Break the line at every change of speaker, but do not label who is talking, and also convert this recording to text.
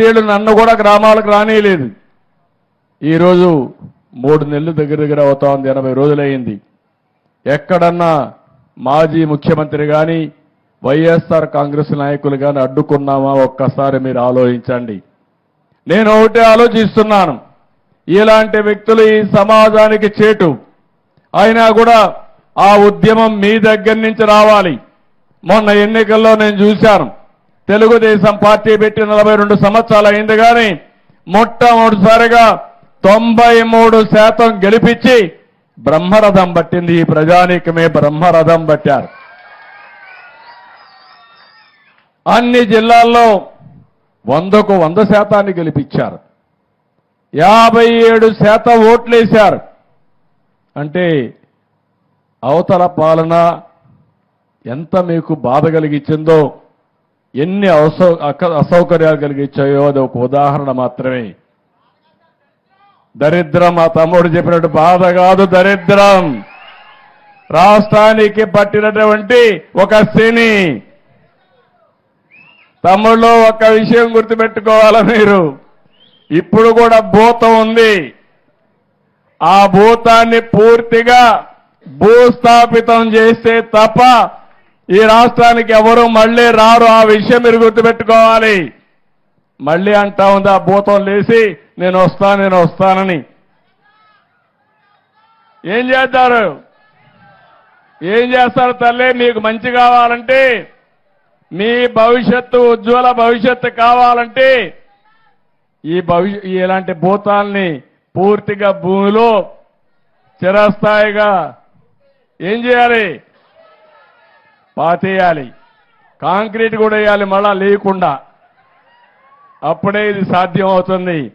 ఐదేళ్ళు నన్ను కూడా గ్రామాలకు రానేయలేదు. ఈరోజు మూడు నెలలు దగ్గర దగ్గర అవుతా ఉంది ఎనభై రోజులయ్యింది. ఎక్కడన్నా మాజీ ముఖ్యమంత్రి కానీ వైఎస్ఆర్ కాంగ్రెస్ నాయకులు కానీ అడ్డుకున్నామా? ఒక్కసారి మీరు ఆలోచించండి. నేను ఒకటే ఆలోచిస్తున్నాను. ఇలాంటి వ్యక్తులు ఈ సమాజానికి చేటు. అయినా కూడా ఆ ఉద్యమం మీ దగ్గర నుంచి రావాలి. మొన్న ఎన్నికల్లో నేను చూశాను. తెలుగుదేశం పార్టీ పెట్టి నలభై రెండు సంవత్సరాలు అయింది కానీ మొట్టమొదటిసారిగా తొంభై మూడు శాతం గెలిపించి బ్రహ్మరథం పట్టింది ఈ ప్రజానీకమే బ్రహ్మరథం పట్టారు. అన్ని జిల్లాల్లో వందకు వంద శాతాన్ని గెలిపించారు. యాభై ఏడు శాతం ఓట్లేశారు. అంటే అవతల పాలన ఎంత మీకు బాధ కలిగించిందో ఎన్ని అసౌ అక- అసౌకర్యాలు కలిగించాయో అది ఒక ఉదాహరణ మాత్రమే. దరిద్రం మా తమ్ముడు చెప్పినట్టు బాధ కాదు దరిద్రం. రాష్ట్రానికి పట్టినటువంటి ఒక శని తమ్ముళ్ళు ఒక విషయం గుర్తుపెట్టుకోవాలి మీరు. ఇప్పుడు కూడా భూతం ఉంది. ఆ భూతాన్ని పూర్తిగా భూస్థాపితం చేస్తే తప్ప ఈ రాష్ట్రానికి ఎవరు మళ్ళీ రారు ఆ విషయం మీరు గుర్తుపెట్టుకోవాలి. మళ్ళీ అంటా ఉంది ఆ భూతం లేచి నేను వస్తాను నేను వస్తానని. ఏం చేస్తారు? ఏం చేస్తారు తల్లి? మీకు మంచి కావాలంటే మీ భవిష్యత్తు ఉజ్వల భవిష్యత్తు కావాలంటే ఈ భవిష్య ఇలాంటి భూతాల్ని పూర్తిగా భూమిలో చిరస్థాయిగా ఏం చేయాలి? పాతేయాలి. కాంక్రీట్ కూడా వేయాలి మళ్ళా లేకుండా. అప్పుడే ఇది సాధ్యం అవుతుంది